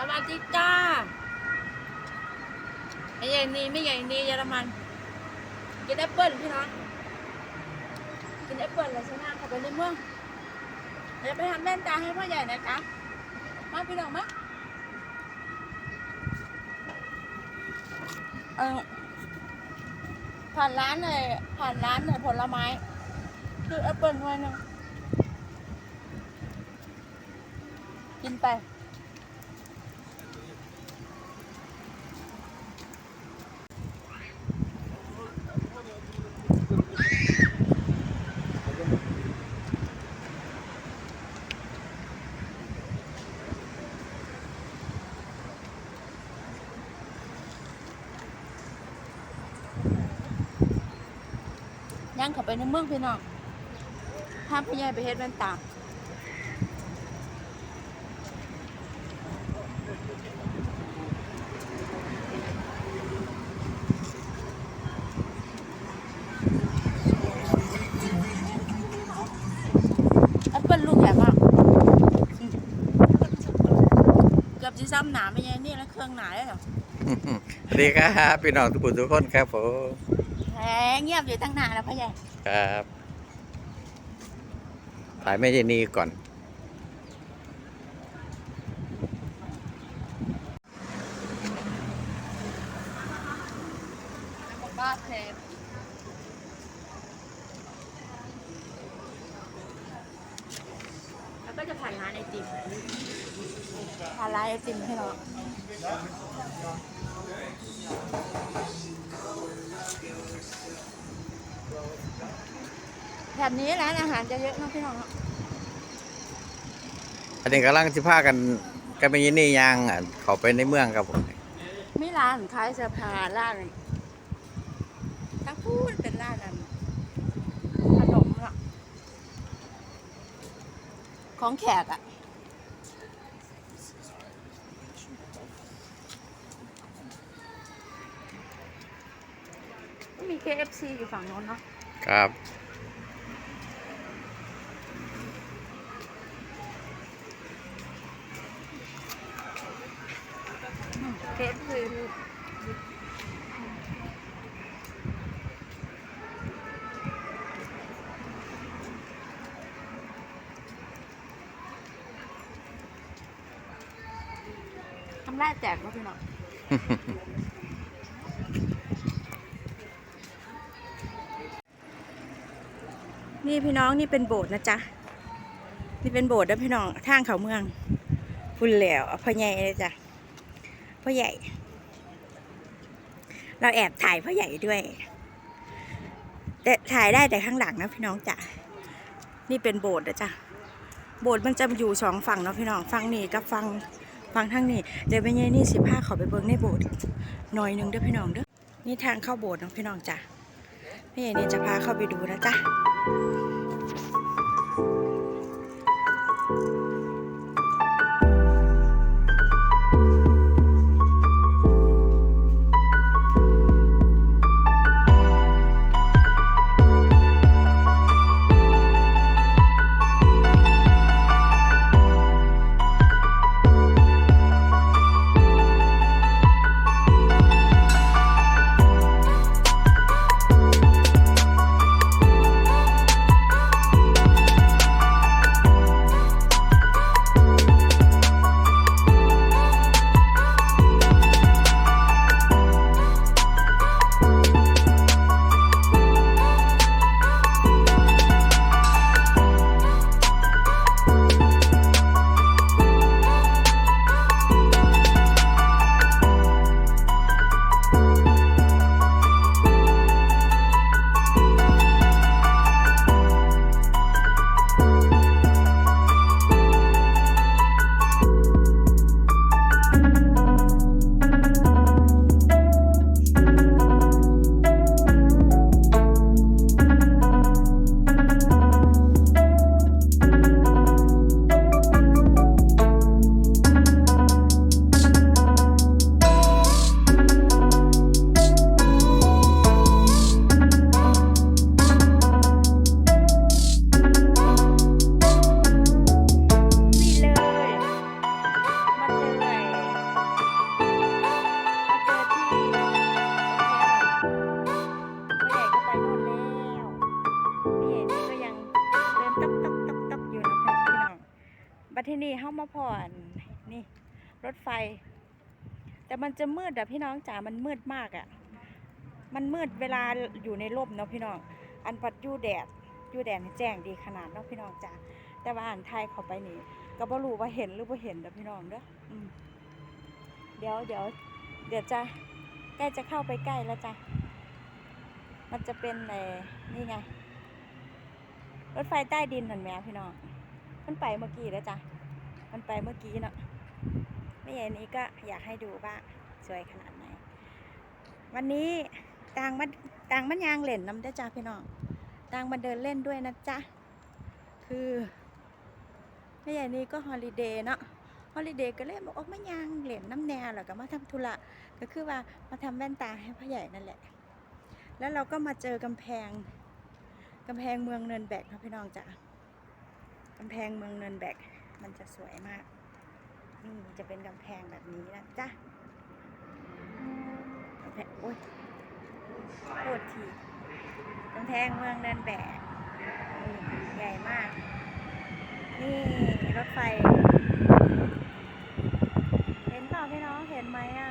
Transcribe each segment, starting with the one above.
สวัสดีจ้าไอ้ใหญ่นี่ไม่ใหญ่นี่เยอรมัน กินแอปเปิ้ลพี่น้อง กินแอปเปิ้ลแล้วชนะเข้าไปในเมืองเดี๋ยวไปทำแว่นตาให้พ่อใหญ่นะจ๊ะมาพี่น้องมาเออผ่านร้านเลยผ่านร้านเลยผลไม้คือแอปเปิ้ลไว้หนึงกินไป ย่างเข้าไปในเมืองพี่น้องพาพี่ใหญ่ไปเฮ็ดแว่นตาแอปเปิลลูกใหญ่มากเกือบจะซ้ำหนาไม่ใช่นี่แล้วเครื่องหนาเลยเหรอสวัสดีครับพี่น้องทุกคนทุกคนครับผม แหมเงียบอยู่ตั้งนานแล้วพ่อใหญ่ ครับถ่ายแม่เจนี่ก่อนบ้าเทปแล้วก็จะผ่านร้านไอติมผ่านร้านไอติมให้เราแถบนี้ร้านอาหารจะเยอะนะพี่น้องเนอะอันนี้กำลังสิพากันกันแม่เจนี่ยางอะเขาไปในเมืองครับผมไม่ร้านขายเสื้อผ้าร้านทั้งพูดเป็นร้านอันขนมอะของแขกอะ มี KFC อยู่ฝั่งโน้นเนาะครับอืม KFC ทำได้แจกก็พี่น้อง นี่พี่น้องนี่เป็นโบสถ์นะจ๊ะ นี่เป็นโบสถ์นะพี่น้องทางเขาเมืองคุณแหล้วพ่อใหญ่เลยจ้ะพ่อใหญ่ เราแอบถ่ายพ่อใหญ่ด้วย แต่ถ่ายได้แต่ข้างหลังนะพี่น้องจ้ะ นี่เป็นโบสถ์นะจ๊ะ โบสถ์มันจะอยู่สองฝั่งเนาะพี่น้องฝั่งนี้กับฝั่งฝั่งทางนี้ เดี๋ยวไปเย่นี่สิพาเขาไปเบิ่งในโบสถ์หน่อยนึงเด้อพี่น้องเด้อ นี่ทางเข้าโบสถ์เนาะพี่น้องจ้ะพี่เย่นี่จะพาเข้าไปดูนะจ๊ะ thank you ที่นี่เข้ามาพอนนี่ รถไฟ แต่มันจะมืดอะพี่น้องจ๋ามันมืดมากอะมันมืดเวลาอยู่ในร่มเนาะพี่น้อง อันปัดยู่แดดยู่แดดแจ้งดีขนาดเนาะพี่น้องจ๋าแต่ว่าอ่านไทยเข้าไปนี่ก็บ่รู้ว่าเห็นหรือบ่เห็นเด้อพี่น้องเด้อเดี๋ยวเดี๋ยวเดี๋ยวจะใกล้จะเข้าไปใกล้แล้วจ้ะมันจะเป็นเออนี่ไง รถไฟใต้ดินนั่นแหมพี่น้อง มันไปเมื่อกี้แล้วจ้ะ มันไปเมื่อกี้เนาะไม่อย่นี้ก็อยากให้ดูว่าสวยขนาดไหน วันนี้ต่างมันต่างมันยางเล่นน้ำเด้จ้าพี่น้องต่างมาเดินเล่นด้วยนะจ๊ะ คือไม่อย่นี้ก็ฮอลิเดย์เนาะฮอลิเดย์ก็เลยบอกออกมายางเหล่นน้ำแน่แล้วก็มาทำธุระก็คือว่ามาทำแว่นตาให้พ่อใหญ่นั่นแหละ แล้วเราก็มาเจอกำแพงกำแพงเมืองเนินแบกนะพี่น้องจ้ะกำแพงเมืองเนินแบก มันจะสวยมาก นี่จะเป็นกำแพงแบบนี้นะจ๊ะกำแพงโอ้ยโคตรทีกำแพงเมืองเนินแบกใหญ่มาก นี่รถไฟ เห็นเปล่าพี่น้องเห็นไหมอะ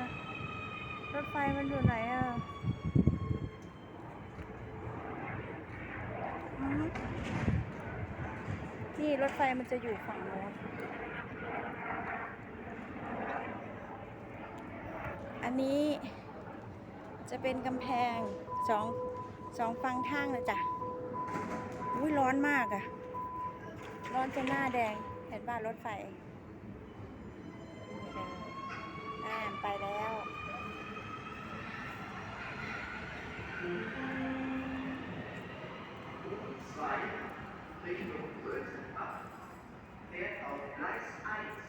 รถไฟมันอยู่ไหนอะอืม นี่รถไฟมันจะอยู่ฝั่งโน้นอันนี้จะเป็นกำแพงสองสองฝั่งทางเลยจ้ะอุ้ยร้อนมากอะร้อนจนหน้าแดง เห็นว่ารถไฟอ่านไปแล้ว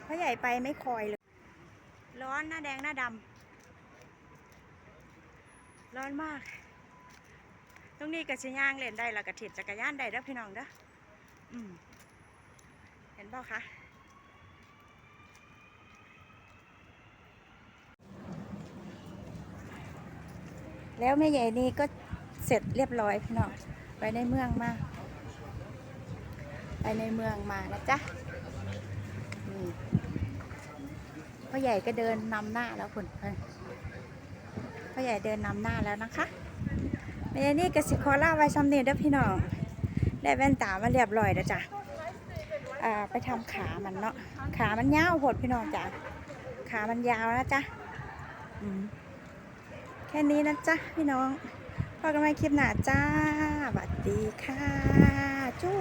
พ่อใหญ่ไปไม่คอยเลย ร้อนหน้าแดงหน้าดำร้อนมาก ตรงนี้กระชิย่างเล่นได้แล้วกระถิดจักรยานได้เด้อพี่น้องเด้ออืมเห็นเปล่าคะแล้วแม่ใหญ่นี่ก็เสร็จเรียบร้อยพี่น้องไปในเมืองมาไป ในเมืองมานะจ๊ะนี่พ่อใหญ่ก็เดินนำหน้าแล้วคุณพ่อใหญ่เดินนำหน้าแล้วนะคะในนี่กสิคอล่าไว้ซ้ำเนียด้อพี่น้อง ได้แว่นตามาเรียบร้อยแล้วจ้ะไปทำขามันเนาะ ขามันยาวหดพี่น้องจ้ะ ขามันยาวนะจ๊ะแค่นี้นะจ๊ะพี่น้องพอกันใหม่คลิปหน้าจ้าสวัสดีค่ะ จู๊